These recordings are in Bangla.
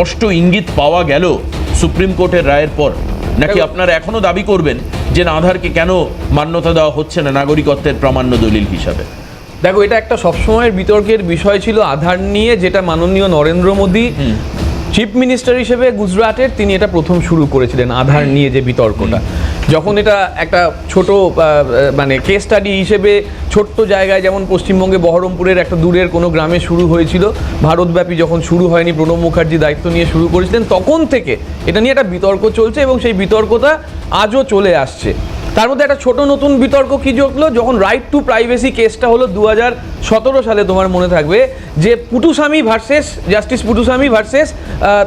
স্পষ্ট ইঙ্গিত পাওয়া গেল সুপ্রিম কোর্টের রায়ের পর। নাকি আপনারা এখনও দাবি করবেন যে না আধারকে কেন মান্যতা দেওয়া হচ্ছে না নাগরিকত্বের প্রামাণ্য দলিল হিসাবে? দেখো এটা একটা সবসময়ের বিতর্কের বিষয় ছিল আধার নিয়ে যেটা মাননীয় নরেন্দ্র মোদী চিফ মিনিস্টার হিসেবে গুজরাটের তিনি এটা প্রথম শুরু করেছিলেন আধার নিয়ে যে বিতর্কটা। যখন এটা একটা ছোট মানে কেস স্টাডি হিসেবে ছোট্ট জায়গায়, যেমন পশ্চিমবঙ্গে বহরমপুরের একটা দূরের কোনো গ্রামে শুরু হয়েছিল, ভারতব্যাপী যখন শুরু হয়নি, প্রণব মুখার্জি দায়িত্ব নিয়ে শুরু করেছিলেন, তখন থেকে এটা নিয়ে একটা বিতর্ক চলছে এবং সেই বিতর্কটা আজও চলে আসছে। তার মধ্যে একটা ছোট নতুন বিতর্ক কি জড়লো যখন রাইট টু প্রাইভেসি কেসটা হলো দু সালে, তোমার মনে থাকবে, যে Puttaswamy versus justice Puttaswamy versus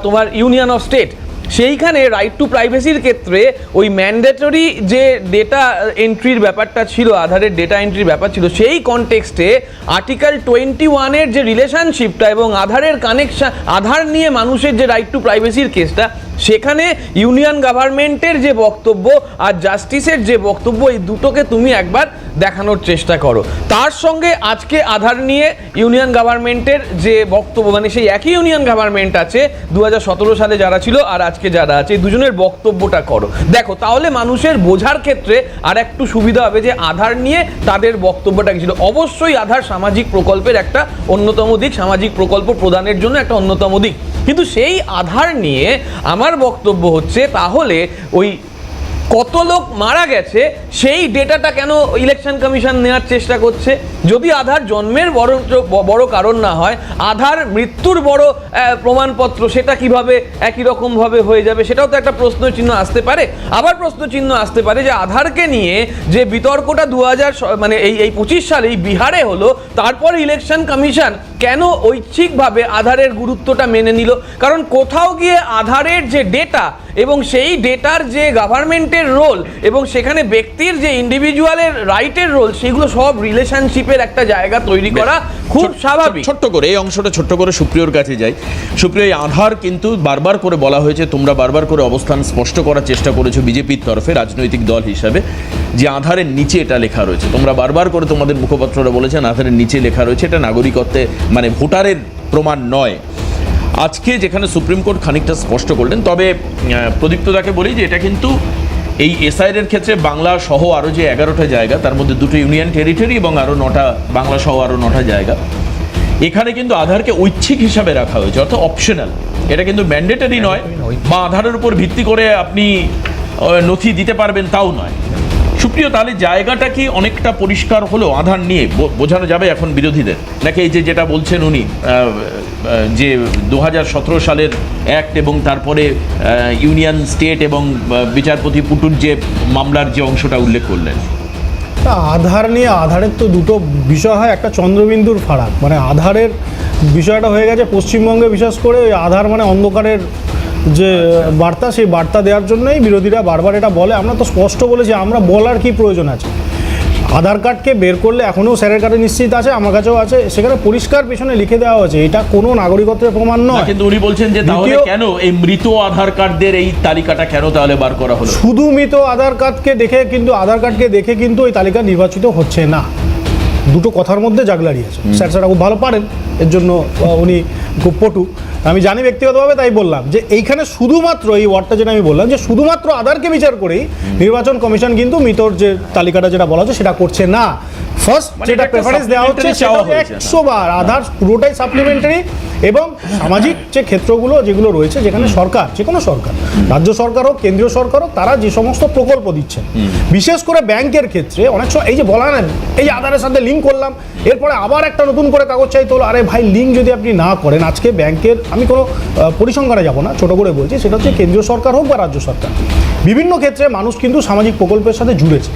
তোমার ইউনিয়ন অফ স্টেট সেইখানে রাইট টু প্রাইভেসির ক্ষেত্রে ওই ম্যান্ডেটরি যে ডেটা এন্ট্রির ব্যাপারটা ছিল আধারের ডেটা এন্ট্রির ব্যাপার ছিল, সেই কনটেক্সটে আর্টিকেল টোয়েন্টি ওয়ানের যে রিলেশনশিপটা এবং আধারের কানেকশান আধার নিয়ে মানুষের যে রাইট টু প্রাইভেসির কেসটা সেখানে ইউনিয়ন গভর্নমেন্টের যে বক্তব্য আর জাস্টিসের যে বক্তব্য, এই দুটোকে তুমি একবার দেখানোর চেষ্টা করো। তার সঙ্গে আজকে আধার নিয়ে ইউনিয়ন গভর্নমেন্টের যে বক্তব্য মানে সেই একই ইউনিয়ন গভর্নমেন্ট আছে দু হাজার সতেরো সালে যারা ছিল আর আজকে যারা আছে, এই দুজনের বক্তব্যটা করো। দেখো, তাহলে মানুষের বোঝার ক্ষেত্রে আর একটু সুবিধা হবে যে আধার নিয়ে তাদের বক্তব্যটা কি ছিল। অবশ্যই আধার সামাজিক প্রকল্পের একটা অন্যতম দিক, সামাজিক প্রকল্প প্রদানের জন্য একটা অন্যতম দিক। কিন্তু সেই আধার নিয়ে আমার বক্তব্য হচ্ছে তাহলে ওই কত লোক মারা গেছে, সেই ডেটাটা কেন ইলেকশন কমিশন নেওয়ার চেষ্টা করছে? যদি আধার জন্মের বড় বড় কারণ না হয়, আধার মৃত্যুর বড় প্রমাণপত্র, সেটা কীভাবে একই রকমভাবে হয়ে যাবে, সেটাও তো একটা প্রশ্ন চিহ্ন আসতে পারে। আবার প্রশ্ন চিহ্ন আসতে পারে যে আধারকে নিয়ে যে বিতর্কটা দু হাজার মানে এই এই পঁচিশ সালে এই বিহারে হলো, তারপর ইলেকশন কমিশন কেন ঐচ্ছিকভাবে আধারের গুরুত্বটা মেনে নিল? কারণ কোথাও গিয়ে আধারের যে ডেটা এবং সেই ডেটার যে গভর্নমেন্টের রোল এবং সেখানে ব্যক্তির যে ইন্ডিভিজুয়ালের রাইটের রোল সেগুলো সব রিলেশনশিপের একটা জায়গা তৈরি করা খুব স্বাভাবিক। ছোট্ট করে এই অংশটা ছোট্ট করে সুপ্রিয়র কাছে যাই। সুপ্রিয় এই আধার কিন্তু বারবার করে বলা হয়েছে তোমরা বারবার করে অবস্থান স্পষ্ট করার চেষ্টা করেছ বিজেপির তরফে রাজনৈতিক দল হিসাবে যে আধারের নিচে এটা লেখা রয়েছে। তোমরা বারবার করে তোমাদের মুখপাত্ররা বলেছেন আধারের নিচে লেখা রয়েছে এটা নাগরিকত্বে মানে ভোটারের প্রমাণ নয়। আজকে যেখানে সুপ্রিম কোর্ট খানিকটা স্পষ্ট করলেন, তবে প্রদীপ্তদাকে বলি যে এটা কিন্তু এই এসআইয়ের ক্ষেত্রে বাংলা সহ আরও যে এগারোটা জায়গা, তার মধ্যে দুটো ইউনিয়ন টেরিটরি এবং আরও নটা, বাংলা সহ আরও নটা জায়গা। এখানে কিন্তু আধারকে ঐচ্ছিক হিসাবে রাখা হয়েছে, অর্থাৎ অপশনাল এটা কিন্তু ম্যান্ডেটরি নয়, বা আধারের উপর ভিত্তি করে আপনি নথি দিতে পারবেন, তাও নয়। সুপ্রিয়, তাহলে জায়গাটা কি অনেকটা পরিষ্কার হলো? আধার নিয়ে বোঝানো যাবে এখন বিরোধীদের। নাকি এই যে যেটা বলছেন উনি যে দু হাজার সতেরো সালের অ্যাক্ট এবং তারপরে ইউনিয়ন স্টেট এবং বিচারপতি পুটুর যে মামলার যে অংশটা উল্লেখ করলেন। আধার নিয়ে, আধারের তো দুটো বিষয় হয়, একটা চন্দ্রবিন্দুর ফারাক। মানে আধারের বিষয়টা হয়ে গেছে, পশ্চিমবঙ্গে বিশেষ করে ওই আধার মানে অন্ধকারের যে বার্তা সেই বার্তা দেওয়ার জন্যই বিরোধীরা বারবার এটা বলে। আমরা তো স্পষ্ট বলেছি আমরা বলার কি প্রয়োজন আছে? আধার কার্ডকে বের করলে এখনও স্যারের কাছে নিশ্চিত আছে আমার কাছেও আছে। সেখানে পরিষ্কার পেছনে লিখে দেওয়া হয়েছে এটা কোনো নাগরিকত্বের প্রমাণ নয়। কিন্তু উনি বলছেন যে তাহলে কেন এই মৃত আধার কার্ডদের এই তালিকাটা কেন তাহলে বার করা হলো? শুধু মৃত আধার কার্ডকে দেখে কিন্তু আধার কার্ডকে দেখে কিন্তু ওই তালিকা নির্বাচিত হচ্ছে না। দুটো কথার মধ্যে জাগলারি আছে। স্যার স্যার খুব ভালো পারেন, এর জন্য উনি খুব পটু। আমি জানি ব্যক্তিগতভাবে তাই বললাম যে এইখানে শুধুমাত্র এই ওয়ার্ডটা যেটা আমি বললাম যে শুধুমাত্র আধারকে বিচার করেই নির্বাচন কমিশন কিন্তু মৃতর যে তালিকাটা যেটা বলা হচ্ছে সেটা করছে না। ফার্স্ট মানে যেটা প্রেফারেন্স দেওয়া হচ্ছে। একশো বার আধার পুরোটাই সাপ্লিমেন্টারি এবং সামাজিক যে ক্ষেত্রগুলো যেগুলো রয়েছে যেখানে সরকার যে কোনো সরকার রাজ্য সরকার হোক কেন্দ্রীয় সরকার হোক তারা যে সমস্ত প্রকল্প দিচ্ছেন বিশেষ করে ব্যাংকের ক্ষেত্রে অনেক সময় এই যে বলা না এই আধারের সাথে লিঙ্ক করলাম এরপরে আবার একটা নতুন করে কাগজ চাইতে হলো আরে ভাই লিঙ্ক যদি আপনি না করেন আজকে ব্যাংকের আমি কোনো পরিসংখ্যানে যাব না ছোট করে বলছি সেটা হচ্ছে কেন্দ্রীয় সরকার হোক বা রাজ্য সরকার বিভিন্ন ক্ষেত্রে মানুষ কিন্তু সামাজিক প্রকল্পের সাথে জুড়েছে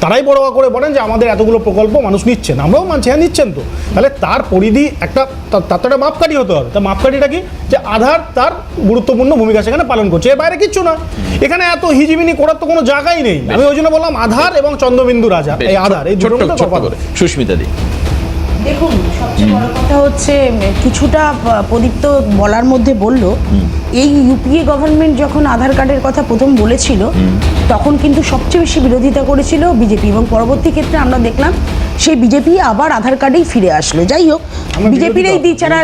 তারাই বড় করে বলেন যে আমাদের এতগুলো প্রকল্প মানুষ নিচ্ছেন আমরাও মানছি হ্যাঁ নিচ্ছেন তো। তাহলে তার পরিধি একটা তার তো একটা মাপকাঠি হতে হবে। তা মাপকাঠিটা কি? যে আধার তার গুরুত্বপূর্ণ ভূমিকা সেখানে পালন করছে। এর বাইরে কিচ্ছু না। এখানে এত হিজিবিনি করার তো কোনো জায়গাই নেই। আমি ওই জন্য বললাম আধার এবং চন্দ্রবিন্দু রাজা এই আধার এই। করে। সুস্মিতা দি। দেখুন সবচেয়ে বড় কথা হচ্ছে কিছুটা প্রদীপ প্রদীপ্ত বলার মধ্যে বলল এই ইউপিএ গভর্নমেন্ট যখন আধার কার্ডের কথা প্রথম বলেছিল তখন কিন্তু সবচেয়ে বেশি বিরোধিতা করেছিল বিজেপি এবং পরবর্তী ক্ষেত্রে আমরা দেখলাম সেই বিজেপি আবার আধার কার্ডেই ফিরে আসলো। যাই হোক বিজেপির এই দ্বিচারা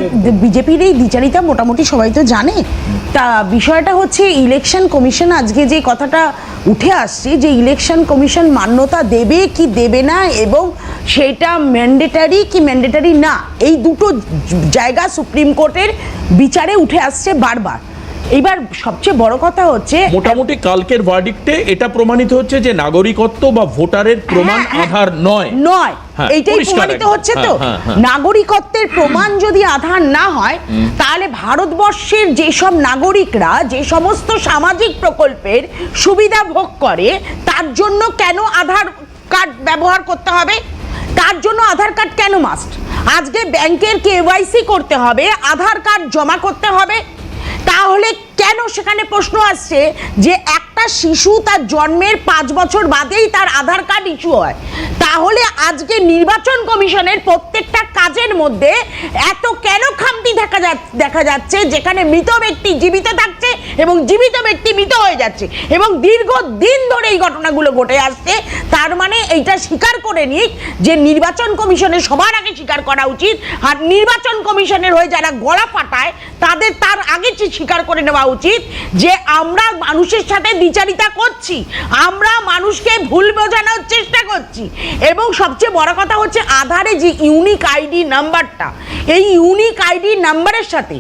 বিজেপির এই দ্বিচারিতা মোটামুটি সবাই তো জানে। তা বিষয়টা হচ্ছে ইলেকশন কমিশন আজকে যে কথাটা উঠে আসছে যে ইলেকশন কমিশন মান্যতা দেবে কি দেবে না এবং সেটা ম্যান্ডেটারি কি ম্যান্ডেটারি না এই দুটো জায়গা সুপ্রিম কোর্টের বিচারে উঠে আসছে বারবার। এবার সবচেয়ে বড় কথা হচ্ছে মোটামুটি কালকের ভার্ডিক্টে এটা প্রমাণিত হচ্ছে যে নাগরিকত্ব বা ভোটারের প্রমাণ হ্যাঁ, হ্যাঁ। আধার নয়। নয়। হ্যাঁ, এইটাই প্রমাণিত হচ্ছে তো। হ্যাঁ, হ্যাঁ, হ্যাঁ। নাগরিকত্বের প্রমাণ যদি আধার না হয় তাহলে ভারতবর্ষের যেসব নাগরিকরা যে সমস্ত সামাজিক প্রকল্পের সুবিধা ভোগ করে তার জন্য কেন আধার কার্ড ব্যবহার করতে হবে? তার জন্য আধার কার্ড কেন মাস্ট আজকে ব্যাংকের কেওয়াইসি করতে হবে আধার কার্ড জমা করতে হবে। তাহলে কেন সেখানে প্রশ্ন আসছে যে একটা শিশু তার জন্মের পাঁচ বছর বাদেই তার আধার কার্ড ইস্যু হয়। তাহলে আজকে নির্বাচন কমিশনের প্রত্যেকটা কাজের মধ্যে এত কেন খামতি দেখা যা, দেখা যাচ্ছে যেখানে মৃত ব্যক্তি জীবিত থাকছে এবং জীবিত ব্যক্তি মৃত হয়ে যাচ্ছে এবং দীর্ঘ দিন ধরে এই ঘটনাগুলো ঘটে আসছে, তার মানে এইটা স্বীকার করে নিক যে নির্বাচন কমিশনের সবার আগে স্বীকার করা উচিত আর নির্বাচন কমিশনের হয়ে যারা গলা ফাটায় তাদের তার আগে স্বীকার করে নেওয়া উচিত যে আমরা মানুষের সাথে দ্বিচারিতা করছি, আমরা মানুষকে ভুল বোঝানোর চেষ্টা করছি। এবং সবচেয়ে বড় কথা হচ্ছে আধারে যে ইউনিক আইডি নাম্বারটা, এই ইউনিক আইডি নাম্বারের সাথে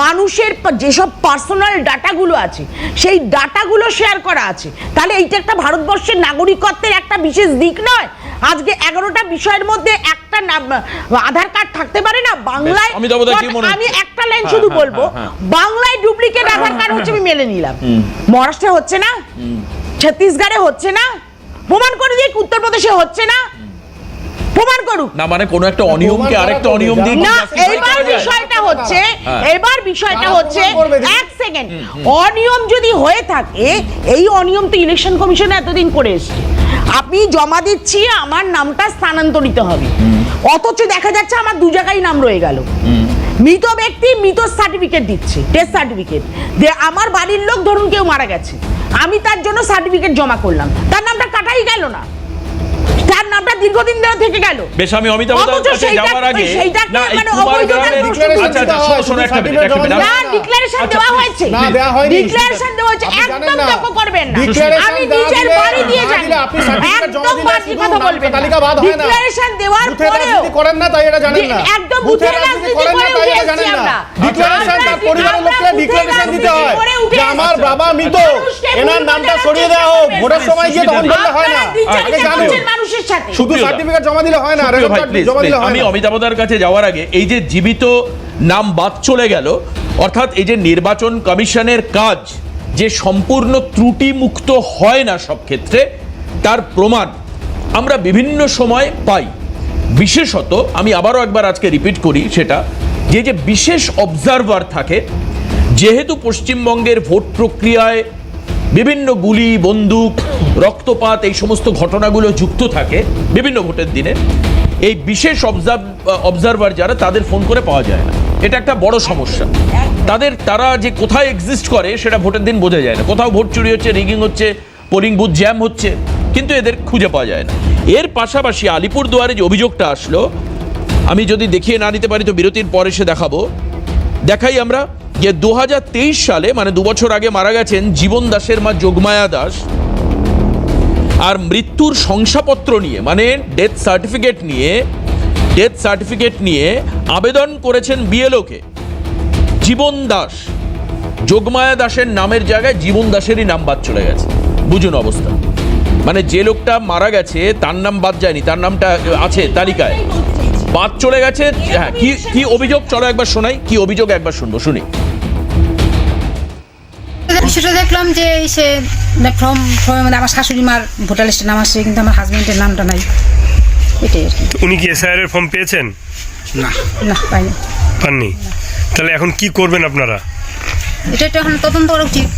মানুষের যেসব পার্সোনাল ডাটাগুলো আছে, সেই ডাটাগুলো শেয়ার করা আছে। তাহলে এইটা একটা ভারতবর্ষের নাগরিকত্বের একটা বিশেষ দিক নয় আজকে এগারোটা বিষয়ের মধ্যে একটা আধার কার্ড থাকতে পারে না বাংলায়? আমি একটা লাইন হ্যাঁ, শুধু হ্যাঁ, বলব হ্যাঁ, বাংলায় ডুপ্লিকেট আধার কার্ড হচ্ছে আমি মেনে নিলাম। মহারাষ্ট্রে হচ্ছে না? ছত্তিশগড়ে হচ্ছে না? প্রমাণ করে দিয়ে উত্তরপ্রদেশে হচ্ছে না? প্রমাণ করুক। না মানে কোনো একটা অনিয়মকে আরেকটা অনিয়ম দিয়ে না। বিষয়টা হচ্ছে। এবার বিষয়টা হচ্ছে এক সেকেন্ড অনিয়ম যদি হয়ে থাকে এই অনিয়ম তো ইলেকশন কমিশন এতদিন করে এসছে। আপনি জমা দিচ্ছি, আমার নামটা স্থানান্তরিত হবে। অথচ দেখা যাচ্ছে আমার দু জায়গায় নাম রয়ে গেল। মৃত ব্যক্তি, মৃত সার্টিফিকেট দিচ্ছে ডেথ সার্টিফিকেট যে আমার বাড়ির লোক ধরুন কেউ মারা গেছে। আমি তার জন্য সার্টিফিকেট জমা করলাম। তার নামটা কাটাই গেল না। তার নামটা দীর্ঘদিন ধরে থেকে গেল। বেশ আমি অমিতাভ কাছে যাওয়ার আগে না এই মানে কুমার গ্রামের আচ্ছা আচ্ছা শোনো, একটা মিনিট একটা মিনিট না ডিক্লারেশন আচ্ছা, দেওয়া হয়েছে। না, দেওয়া হয়নি। ডিক্লারেশন দেওয়া হয়েছে একদম। তর্ক করবেন না। আমি নিজের বাড়ি দিয়ে জানি আপনি certificate জমা দিলে কথা বলবেন তালিকা বাদ হয় না। ডিক্লারেশন দেওয়ার পরেও করেন না তাই এটা জানেন না। একদম বুথের রাজনীতি করেন না তাই এটা জানেন না। ডিক্লারেশন আমরা তার পরিবারের লোককে ডিক্লারেশন দিতে হয়। যে আমার বাবা মৃত এনার নামটা সরিয়ে দেওয়া হোক। ভোটের সময় গিয়ে তখন বললে হয় না। আগে সাথে। শুধু সার্টিফিকেট জমা দিলে হয় না জমা দিলে হয় আমি অমিতাভদার কাছে যাওয়ার আগে এই যে জীবিত নাম বাদ চলে গেল অর্থাৎ এই যে নির্বাচন কমিশনের কাজ যে সম্পূর্ণ ত্রুটি মুক্ত হয় না সব ক্ষেত্রে তার প্রমাণ আমরা বিভিন্ন সময় পাই। বিশেষত আমি আবারও একবার আজকে রিপিট করি সেটা যে যে বিশেষ অবজারভার থাকে যেহেতু পশ্চিমবঙ্গের ভোট প্রক্রিয়ায় বিভিন্ন গুলি, বন্দুক, রক্তপাত, এই সমস্ত ঘটনাগুলো যুক্ত থাকে বিভিন্ন ভোটের দিনে, এই বিশেষ অবজার্ভ অবজারভার যারা তাদের ফোন করে পাওয়া যায় না। এটা একটা বড় সমস্যা। তাদের, তারা যে কোথায় এক্সিস্ট করে সেটা ভোটের দিন বোঝা যায় না। কোথাও ভোট চুরি হচ্ছে রিগিং হচ্ছে পোলিং বুথ জ্যাম হচ্ছে, কিন্তু এদের খুঁজে পাওয়া যায় না। এর পাশাপাশি আলিপুর দুয়ারে যে অভিযোগটা আসলো, আমি যদি দেখিয়ে না নিতে পারি তো বিরতির পরে সে দেখাবো। দেখাই আমরা যে দু হাজার তেইশ সালে মানে দু বছর আগে মারা গেছেন জীবন দাসের মা যোগমায়া দাস, আর মৃত্যুর শংসাপত্র নিয়ে মানে ডেথ সার্টিফিকেট নিয়ে ডেথ সার্টিফিকেট নিয়ে আবেদন করেছেন বিএলওকে জীবন দাস, যোগমায়া দাসের নামের জায়গায় জীবন দাসেরই নাম বাদ চলে গেছে। বুঝুন অবস্থা। মানে যে লোকটা মারা গেছে, তার নাম বাদ যায়নি, তার নামটা আছে তালিকায়। বাদ চলে গেছে হ্যাঁ কি কি অভিযোগ? চলো একবার শোনাই, কি অভিযোগ একবার শুনব, শুনি। সেটা দেখলাম যে এই সে ফর্ম ফর্মের মধ্যে আমার শাশুড়ি মার ভোটার লিস্টের নাম আসছে কিন্তু আমার হাজবেন্ডের নামটা নাই। এটাই আর কি। উনি কি এসআইআর এর ফর্ম পেয়েছেন? না। পাইনি। পাননি? তাহলে এখন কি করবেন আপনারা? এটা একটু এখন তদন্ত করা উচিত।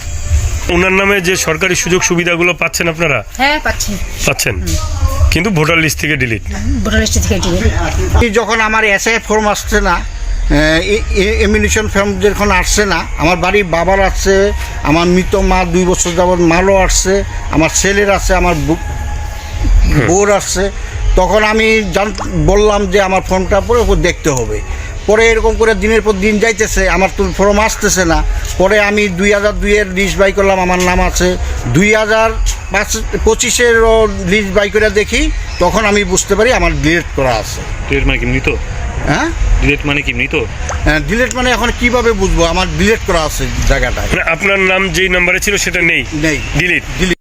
ওনার নামে যে সরকারি সুযোগ সুবিধাগুলো পাচ্ছেন আপনারা? হ্যাঁ পাচ্ছি। পাচ্ছেন। কিন্তু ভোটার লিস্ট থেকে ডিলিট ভোটার লিস্ট থেকে এই যখন আমার এসআই ফর্ম আসছে না এমিনেশন ফর্ম যখন আসছে না আমার বাড়ির বাবার আসছে আমার মৃত মা দুই বছর যাবৎ মালও আসছে আমার ছেলের আছে আমার বউর আসছে। তখন আমি জান বললাম যে আমার ফর্মটা পরে ওপর দেখতে হবে। পরে এরকম করে দিনের পর দিন যাইতেছে আমার তো ফর্ম আসতেছে না। পরে আমি দুই হাজার দুইয়ের লিস্ট বাই করলাম আমার নাম আছে। দুই হাজার পাঁচ পঁচিশের লিস্ট বাই করে দেখি তখন আমি বুঝতে পারি আমার ডিলেট করা আছে। ডিলেট মানে কি মৃত? হ্যাঁ? ডিলেট মানে কি মৃত? ডিলেট মানে এখন কীভাবে বুঝব? আমার ডিলেট করা আছে জায়গাটা মানে আপনার নাম যেই নাম্বারে ছিল সেটা নেই? নেই। Delete delete